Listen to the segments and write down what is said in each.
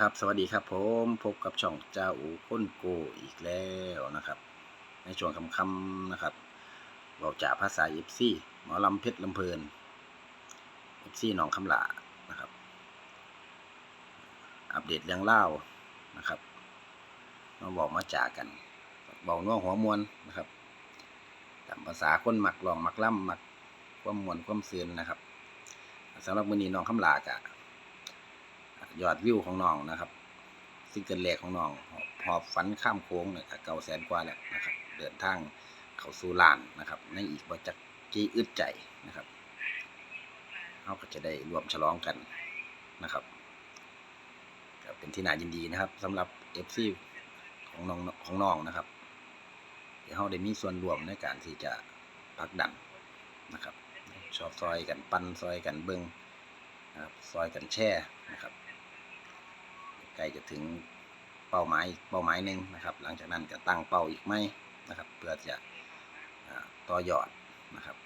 ครับสวัสดีครับผมพบกับช่องเจ้าอูค้นโกอีกแล้วนะครับ ในช่วงคำๆนะครับเราจะภาษาเอฟซีหมอลำเพชรลำเพลินเอฟซีหนองคำหลานะครับ อัปเดตเรื่องเล่านะครับมาบอกมาจากกันบอกน่วหัวมวลนะครับตามภาษาคนหมักลองหมักล่ำหมักความมวลความเสือนนะครับสำหรับมือนี้น้องคำหลากะ ยอดวิวของน้องนะครับซิงเกิลแรกของน้องหอบฝันข้ามโค้งเนี่ยเก่าแสนกว่าแล้วนะครับ เดินทางเขาสู่ลานนะครับ ในอีกบจักกี่อึดใจนะครับเราก็จะได้รวมฉลองกันนะครับเป็นที่น่ายินดีนะครับสำหรับ FC ของน้องของน้องนะครับเดี๋ยวเราได้มีส่วนร่วมในการที่จะผลักดันนะครับ ชอบซอยกันปั้นซอยกันเบิ้งนะครับซอยกันแช่นะครับ ใกล้จะถึงเป้าหมายเป้าหมายหนึ่งนะครับ หลังจากนั้นก็ตั้งเป้าอีกไหมนะครับ เพื่อจะต่อยอดนะครับ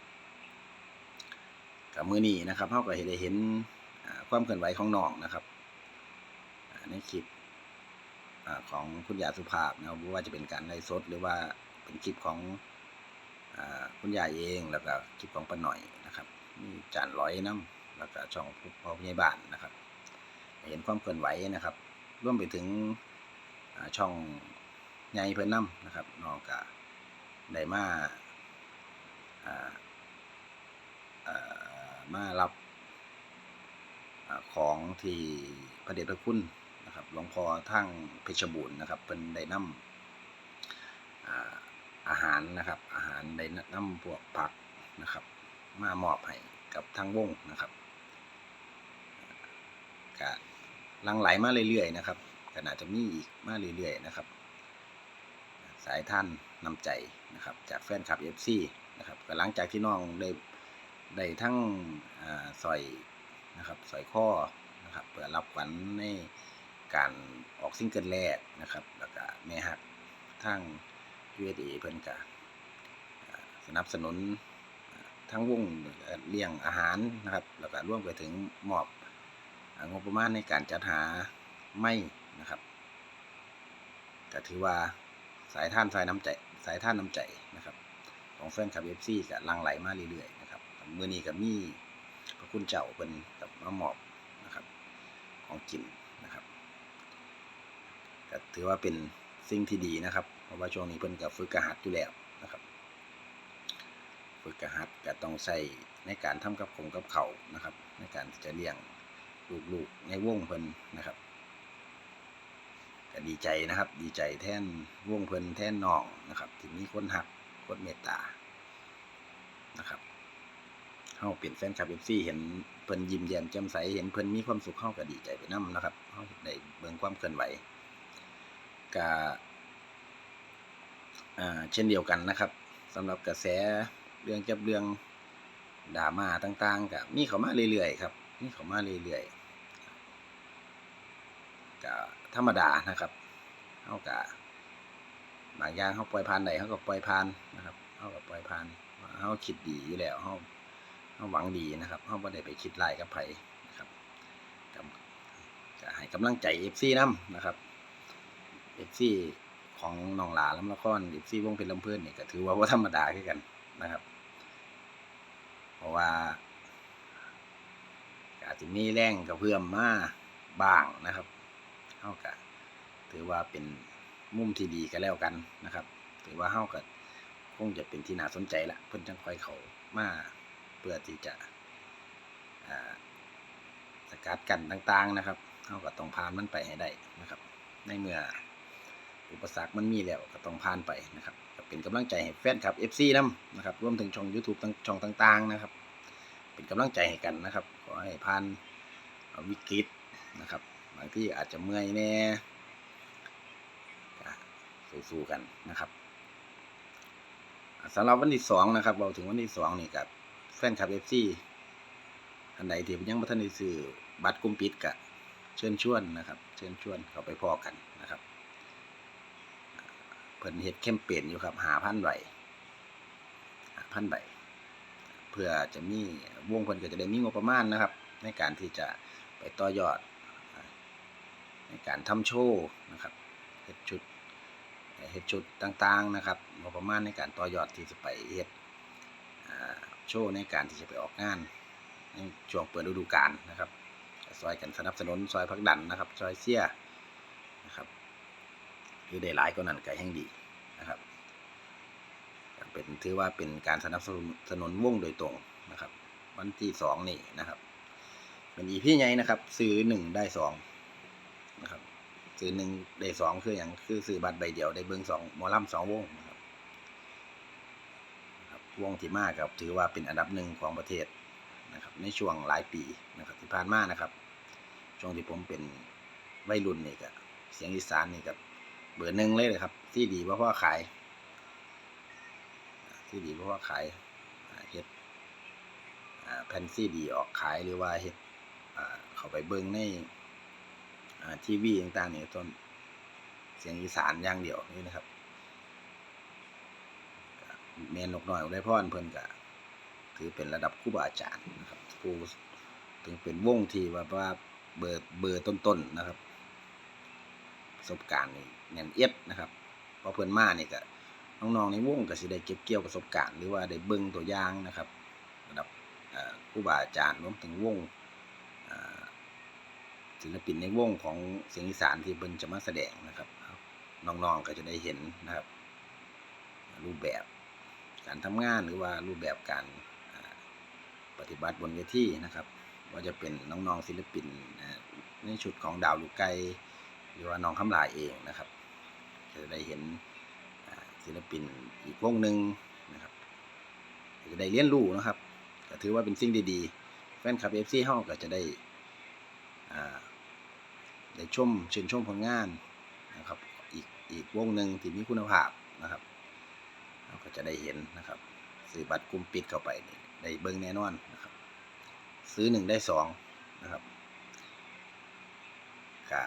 กับมือนี้นะครับเขาก็เห็นได้เห็นความเคลื่อนไหวของน้องนะครับในคลิปอของคุณยายสุภาพนะครับไม่ว่าจะเป็นการไลฟ์สดหรือว่าเป็นคลิปของอคุณยายเองแล้วก็คลิปของป้าหน่อยนะครับมีจานร้อยน้ำแล้วก็ช่องพ่อผู้ใหญ่บ้านนะครับ เห็นความเคลื่อนไหวนะครับ ร่วมไปถึงช่องใหญ่เพิ่นนํนะครับน้องก็ได้มาาามารับอของที่พระเดชพระคุณนะครับหลวงพ่อทั้งเพชรบูรณ์นะครับเพิ่นได้นำอาอาหารนะครับ อาหารได้นำพวกผักนะครับ มามอบให้กับทางวงนะครับก็ห ลังไหลมาเรื่อยๆนะครับก็น่าจะมีอีกมาเรื่อยๆนะครับ สายท่านนำใจนะครับ จากแฟนคลับ FC นะครับก็หลังจากที่น้องได้ได้ทั้งอสอยนะครับสอยข้อนะครับเพื่อรับขวัญในการออกซิงเกิลแรกนะครับ แล้วก็แม่หักทั้ง USA เพิ่อนก็อ่าสนับสนุนทั้งวงเลี้ยงอาหารนะครับ แล้วก็ร่วมไปถึงมอบ งบประมาณในการจัดหาไม่นะครับก็ถือว่าสายท่านสายน้ำใจสายท่านน้ำใจนะครับ ของแฟนคลับเอฟซีก็หลังไหลมาเรื่อยๆนะครับมือนี้ก็มีพระคุณเจ้าเป็นกับมามอบนะครับ ของกินนะครับก็ถือว่าเป็นสิ่งที่ดีนะครับ เพราะว่าช่วงนี้เพิ่นกับฝึกกระหัดอยู่แล้วนะครับ ฝึกกระหัดก็ต้องใช้ในการทำกับคงกับเขานะครับ ในการจะเลี้ยง ลูกๆในวงเพิ่นนะครับก็ดีใจนะครับ ดีใจแท่นวงเพิ่นแท่นน้องนะครับที่มีคนหักคนเมตตานะครับเฮาเป็นแฟนคลับ FC เห็นเพิ่นยิ้มแย้มแจ่มใสเห็นเพิ่นมีความสุขเฮาก็ดีใจไปนํนะครับเฮาได้เบิ่งความเคลื่อนไหวก็อ่าเช่นเดียวกันนะครับสำหรับกระแสเรื่องเกี่ยวกับเรื่องดราม่าต่างๆก็มีเขามาเรื่อยๆครับนี่เขามาเรื่อยๆ ก็ธรรมดานะครับเขากะบางอย่างเขาปล่อยผ่านได้เขาก็ปล่อยผ่านนะครับเขาก็ปล่อยผ่านเขาคิดดีอยู่แล้วเขาเขาหวังดีนะครับเขาไม่ได้ไปคิดไล่กับไผนะครับก็ให้กำลังใจเอฟซีน้ำนะครับเอฟซีของน้องหลาลำละครเอฟซีวงเพลินลำเพื่อนนี่ก็ถือว่าว่าธรรมดาคือกันนะครับ เพราะว่าก็อาจจะมีแรงกระเพื่อมมาบ้างนะครับ เฮาก็ถือว่าเป็นมุมที่ดีก็แล้วกันนะครับ ถือว่าเฮาก็คงจะเป็นที่น่าสนใจละเพิ่นจังค่อยเขามาเพื่อที่จะสกัดกันต่างๆนะครับเฮาก็ต้องผ่านมันไปให้ได้นะครับ ในเมื่ออุปสรรคมันมีแล้วก็ต้องผ่านไปนะครับเป็นกำลังใจให้แฟนคลับ FC นํนะครับรวมถึงช่อง YouTube ต่างช่องต่างๆนะครับ เป็นกำลังใจให้กันนะครับ ขอให้ผ่านวิกฤตนะครับ บางที่อาจจะเมื่อยแน่สู้ๆกันนะครับสำหรับวันที่สองนะครับ เราถึงวันที่สองนี่กับแฟนคลับเอฟซีอันไหนที่ยังไม่ทันได้ซื้อบัตรกุมปิดกะเชิญชวนนะครับ เชิญชวนเข้าไปพอกันนะครับเพิ่นเฮ็ดแคมเปญอยู่ครับหาพันใบหาพันใบเพื่อจะมีวงเพิ่นก็จะได้มีงบประมาณนะครับ ในการที่จะไปต่อยอด ในการทำโชว์นะครับเฮ็ดชุดเฮ็ดชุดต่างๆนะครับงบประมาณในการต่อยอดที่จะไปเฮ็ดโชว์ในการที่จะไปออกงานในช่วงเปิดฤดูกาลนะครับซอยกันสนับสนุนซอยพักดันนะครับซอยเสียนะครับหรือได้หลายก็นั่นก็แห่งดีนะครับเป็นถือว่าเป็นการสนับสนุนสนุนวงโดยตรงนะครับ วันที่สองนี่นะครับเป็นอีพี่ใหญ่นะครับ ซื้อหนึ่งได้สอง ซื้อหนึ่งได้สองคืออย่างคือซื้อบัตรใบเดียวได้เบิ้งสองหมอลำสองวงนะครับครับวงที่มากครับถือว่าเป็นอันดับหนึ่งของประเทศนะครับ ในช่วงหลายปีนะครับที่ผ่านมานะครับ ช่วงที่ผมเป็นวัยรุ่นนี่ก็เสียงอีสานนี่กับเบอร์หนึ่งเลยเลยครับ ที่ดีเพราะว่าขาย ที่ดีเพราะว่าขายเฮ็ดแผ่นซีดีออกขายหรือว่าเฮ็ดเข้าไปเบิ่งในอ่ ทีวีต่างๆเนี่ยต้นเสียงอีสานอย่างเดียวนี่นะครับก็แม่นกหน้อยอุไรพรเพิ่นก็ถือเป็นระดับครูบาอาจารย์นะครับผู้ถึงเป็นวงที่ว่าว่าเบอร์เบอร์ต้นๆนะครับ ประสบการณ์นี่แน่นเอียดนะครับพอเพิ่นมาเนี่ยก็น้องๆในวงก็สิได้เก็บเกี่ยวประสบการณ์หรือว่าได้เบิ่งตัวอย่างนะครับ ระดับเอ่อครูบาอาจารย์รวมถึงวงเอ่อ ศิลปินในวงของเสียงอีสานที่เพิ่นจะมาแสดงนะครับน้องๆก็จะได้เห็นนะครับ รูปแบบการทำงานหรือว่ารูปแบบการปฏิบัติบนเวทีนะครับว่าจะเป็นน้องๆศิลปินในชุดของดาวลูกไกหรือว่าน้องคำลายเองนะครับจะได้เห็นศิลปินอีกวงหนึ่งนะครับจะได้เรียนรู้นะครับก็ถือว่าเป็นสิ่งดีๆ แฟนคลับเอฟซีเฮาก็จะได้อ่า ได้ชมชื่นชมผลงานนะครับอีกอีกวงหนึ่งที่มีคุณภาพนะครับเราก็จะได้เห็นนะครับซื้อบัตรกลุ่มปิดเข้าไปนี่ได้เบิ่งแน่นอนนะครับ ซื้อหนึ่งได้สองนะครับก็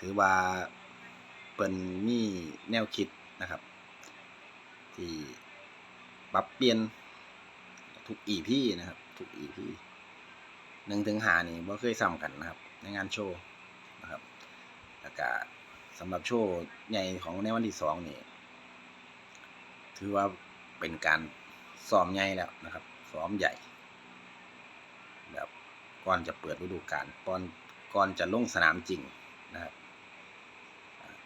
ถือว่าเปิ่นมีแนวคิดนะครับ ที่ปรับเปลี่ยนทุกอีพีนะครับ ทุกอีพีหนึ่งถึงหานี่บ่เคยซ้ำกันนะครับ ในงานโชว์นะครับแล้วก็สำหรับโชว์ใหญ่ของในวันที่สองนี่ถือว่าเป็นการซ้อมใหญ่แล้วนะครับซ้อมใหญ่แบบก่อนจะเปิดฤดูกาลก่อนก่อนจะลงสนามจริงนะครับ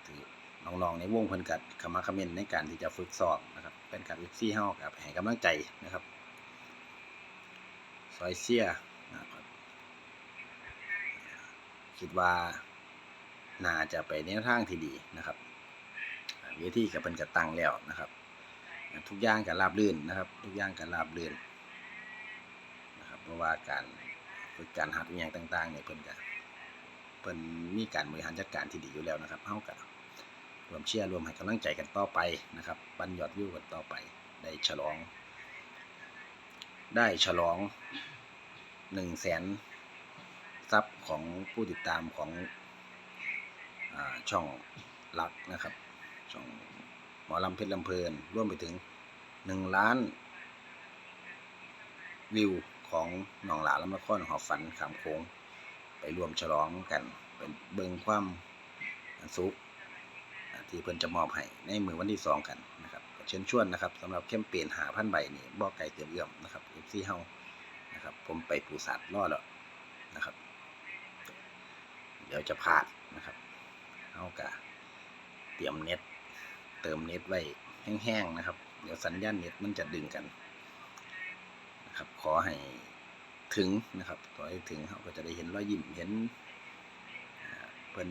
ถือน้องๆในวงเพิ่นกัดขมาคอมเมนในการที่จะฝึกซ้อมนะครับ เป็นการวิซี่เฮากับให้กำลังใจนะครับซอยเชียร์นะครับ คิดว่าน่าจะไปในทางที่ดีนะครับเวทีกับเป็นกระตังแล้วนะครับ ทุกอย่างก็ราบรื่นนะครับ ทุกอย่างก็ราบรื่นนะครับเพราะว่าการฝึกการหัดอย่างต่างๆเนี่ยเพิ่นก็เพิ่นมีการบริหารจัดการที่ดีอยู่แล้วนะครับเฮาก็รวมเชียร์รวมให้กำลังใจกันต่อไปนะครับปันยอดวิวกันต่อไปได้ฉลอง ได้ฉลองหนึ่งแสน ซับของผู้ติดตามของอช่องลักนะครับ ช่องหมอลำเพชรลำเพลินร่วมไปถึงหนึ่งล้าน วิวของหนองหลาลำละครหอบฝันขามโค้ง ไปร่วมฉลองกัน เป็นเบิงความสุขที่เพิ่นจะมอบให้ในมือวันที่สองกันนะครับเชิญชวนนะครับสำหรับแคมเปญหาพันใบนี่บ่ไก่เตือนเอื้อมนะครับเอฟซีเฮานะครับผมไปปูสัตว์รอแล้วนะครับ จะพลาดนะครับเฮากะเตรียมเน็ต เติมเน็ตไว้แห้งๆนะครับ เดี๋ยวสัญญาณเน็ตมันจะดึงกันนะครับขอให้ถึงนะครับขอให้ถึงเขาก็จะได้เห็นรอยยิ้มเห็นเพิ่น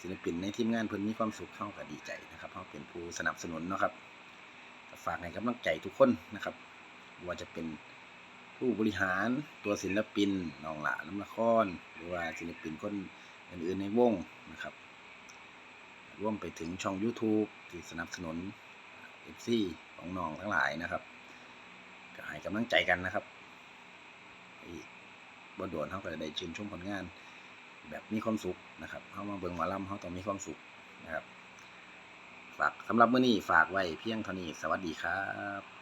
ศิลปินในทีมงานเพิ่นมีความสุขเข้าก็ดีใจนะครับเขาเป็นผู้สนับสนุนนะครับฝากให้กำลังใจทุกคนนะครับว่าจะเป็น ผู้บริหารตัวศิลปินน้องหละน้ำละครหรือว่าศิลปินคนอื่นๆในวงนะครับ ร่วมไปถึงช่อง YouTube ที่สนับสนุนเอฟซีของน้องทั้งหลายนะครับก็ให้กำลังใจกันนะครับอีกบ่โดนเขาก็ได้ชื่นชมผลงาน แบบมีความสุขนะครับเขามาเบิ่งหมอลำเขาต้องมีความสุขนะครับ ฝากสำหรับมื้อนี้ฝากไว้เพียงเท่านี้สวัสดีครับ